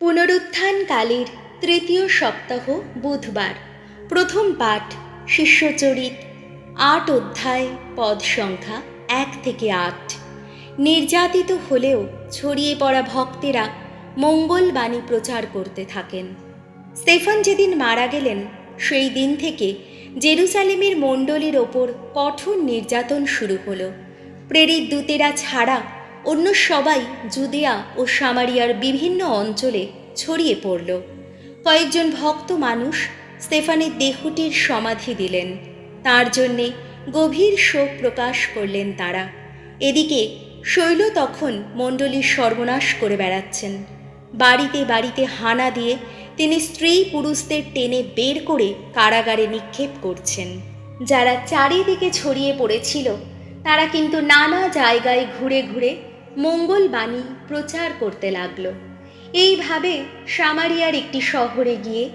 পুনরুত্থানকালের তৃতীয় সপ্তাহ বুধবার। প্রথম পাঠ, শিষ্যচরিত, আট অধ্যায়, পদ সংখ্যা এক থেকে আট। নির্যাতিত হলেও ছড়িয়ে পড়া ভক্তেরা মঙ্গলবাণী প্রচার করতে থাকেন। স্টেফান যেদিন মারা গেলেন, সেই দিন থেকে জেরুসালেমের মণ্ডলীর ওপর কঠোর নির্যাতন শুরু হলো। প্রেরিত দূতেরা ছাড়া অন্য সবাই জুদিয়া ও সামারিয়ার বিভিন্ন অঞ্চলে ছড়িয়ে পড়ল। কয়েকজন ভক্ত মানুষ স্তেফানের দেহটির সমাধি দিলেন। তার জন্যে গভীর শোক প্রকাশ করলেন তারা। এদিকে শৈল তখন মণ্ডলীর সর্বনাশ করে বেড়াচ্ছেন। বাড়িতে বাড়িতে হানা দিয়ে তিনি স্ত্রী পুরুষদের টেনে বের করে কারাগারে নিক্ষেপ করছেন। যারা চারিদিকে ছড়িয়ে পড়েছিল, তারা কিন্তু নানা জায়গায় ঘুরে ঘুরে মঙ্গলবাণী প্রচার করতে লাগল। এইভাবে সামারিয়ার একটি শহরে গিয়ে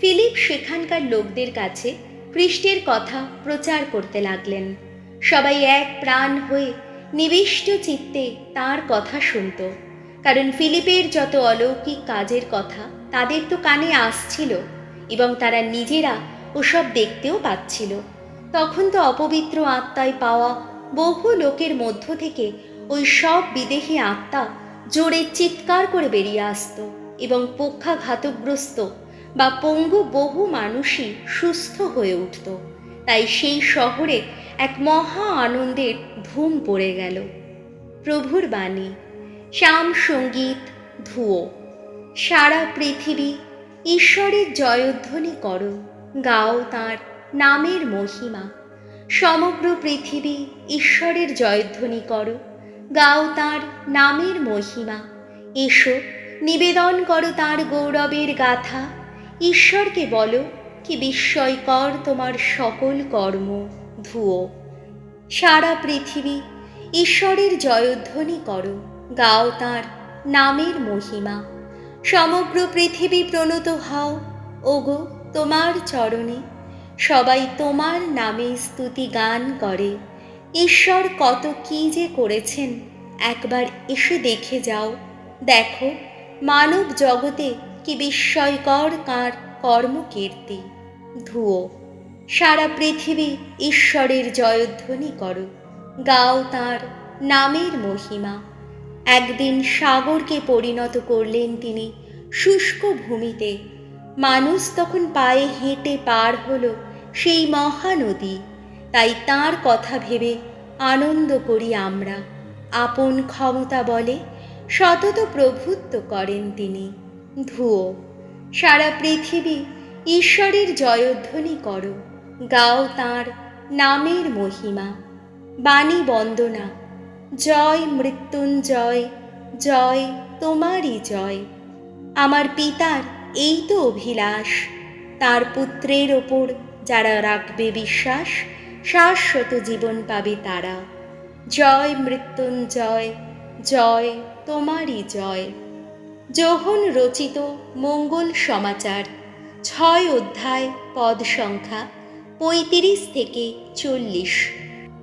ফিলিপ সেখানকার লোকদের কাছে খ্রিস্টের কথা প্রচার করতে লাগলেন। সবাই এক প্রাণ হয়ে নিবিষ্ট চিত্তে তার কথা শুনত। কারণ ফিলিপের যত অলৌকিক কাজের কথা তাদের তো কানে আসছিল এবং তারা নিজেরা ওসব দেখতেও পাচ্ছিল। তখন তো অপবিত্র আত্মায় পাওয়া বহু লোকের মধ্য থেকে ওই সব বিদেহী আত্মা জোরে চিৎকার করে বেরিয়ে আসতো এবং পক্ষাঘাতগ্রস্ত বা পঙ্গু বহু মানুষই সুস্থ হয়ে উঠত। তাই সেই শহরে এক মহা আনন্দের ধুম পড়ে গেল। প্রভুর বাণী, শ্যাম সংগীত, ধুয়ো। সারা পৃথিবী ঈশ্বরের জয়ধ্বনি করো, গাও তাঁর নামের মহিমা। সমগ্র পৃথিবী ঈশ্বরের জয়ধ্বনি করো। গাও তাঁর নামের মহিমা। এসো, নিবেদন করো তাঁর গৌরবের গাথা। ঈশ্বরকে বলো কি বিস্ময়কর তোমার সকল কর্ম ধুয়ো সারা পৃথিবী ঈশ্বরের জয়ধ্বনি করো, গাও তাঁর নামের মহিমা। সমগ্র পৃথিবী প্রণত হও, ওগো তোমার চরণে। সবাই তোমার নামে স্তুতি গান করে। ঈশ্বর কত কি যে করেছেন, একবার এসে দেখে যাও। দেখো, মানব জগতে কি বিস্ময়কর কার কর্মকীর্তি। ধুয়ো সারা পৃথিবী ঈশ্বরের জয়ধ্বনি করো। গাও তাঁর নামের মহিমা। একদিন সাগরকে পরিণত করলেন তিনি শুষ্ক ভূমিতে। মানুষ তখন পায়ে হেঁটে পার হলো সেই মহানদী। তাই তার কথা ভেবে আনন্দ করি আমরা। আপন ক্ষমতা বলে সতত প্রভুত্ব করেন তিনি। ধুয়ো সারা পৃথিবী ঈশ্বরের জয়ধ্বনি করো। গাও তাঁর নামের মহিমা। বাণী বন্দনা, জয় মৃত্যুঞ্জয়, জয় তোমারই জয়। আমার পিতার এই তো অভিলাষ, তার পুত্রের ওপর যারা রাখবে বিশ্বাস শাশ্বত জীবন পাবে তারা। জয় মৃত্যুঞ্জয়, জয় তোমারই জয়। যোহন রচিত মঙ্গল সমাচার, ছয় অধ্যায় পদ সংখ্যা পঁয়ত্রিশ থেকে চল্লিশ।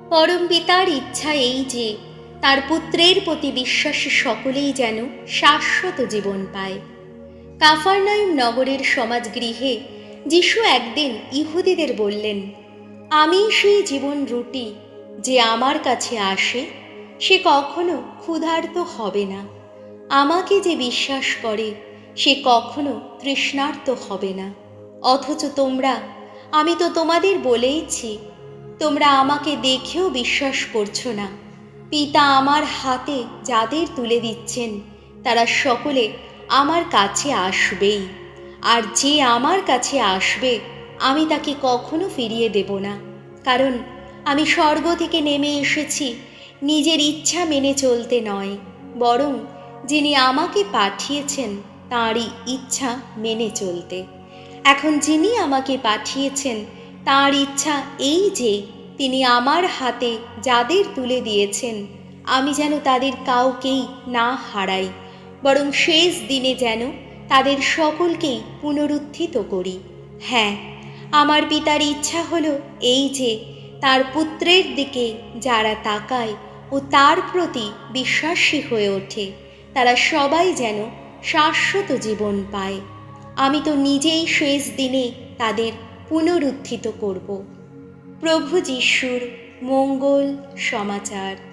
পরম পিতার ইচ্ছা এই যে, তার পুত্রের প্রতি বিশ্বাসী সকলেই যেন শাশ্বত জীবন পায়। কাফারনায়ুম নগরের সমাজগৃহে যিশু একদিন ইহুদিদের বললেন আমি সেই জীবন রুটি যে আমার কাছে আসে, সে কখনো ক্ষুধার্ত হবে না। আমাকে যে বিশ্বাস করে, সে কখনো তৃষ্ণার্ত হবে না। অথচ তোমরা, আমি তো তোমাদের বলেইছি, তোমরা আমাকে দেখেও বিশ্বাস করছ না। পিতা আমার হাতে যাদের তুলে দিচ্ছেন, তারা সকলে আমার কাছে আসবেই। আর যে আমার কাছে আসবে আমি তাকে কখনো ফিরিয়ে দেব না। কারণ আমি স্বর্গ থেকে নেমে এসেছি, নিজের ইচ্ছা মেনে চলতে নয়, বরং যিনি আমাকে পাঠিয়েছেন তাঁরই ইচ্ছা মেনে চলতে। এখন যিনি আমাকে পাঠিয়েছেন তার ইচ্ছা এই যে, তিনি আমার হাতে যাদের তুলে দিয়েছেন, আমি যেন তাদের কাউকেই না হারাই, বরং শেষ দিনে যেন তাদের সকলকেই পুনরুত্থিত করি। হ্যাঁ আমার পিতার ইচ্ছা হলো এই যে, তার পুত্রের দিকে যারা তাকায় ও তার প্রতি বিশ্বাসী হয়ে ওঠে, তারা সবাই যেন শাশ্বত জীবন পায়। আমি তো নিজেই শেষ দিনে তাদের পুনরুত্থিত করব। প্রভু যিশুর মঙ্গল সমাচার।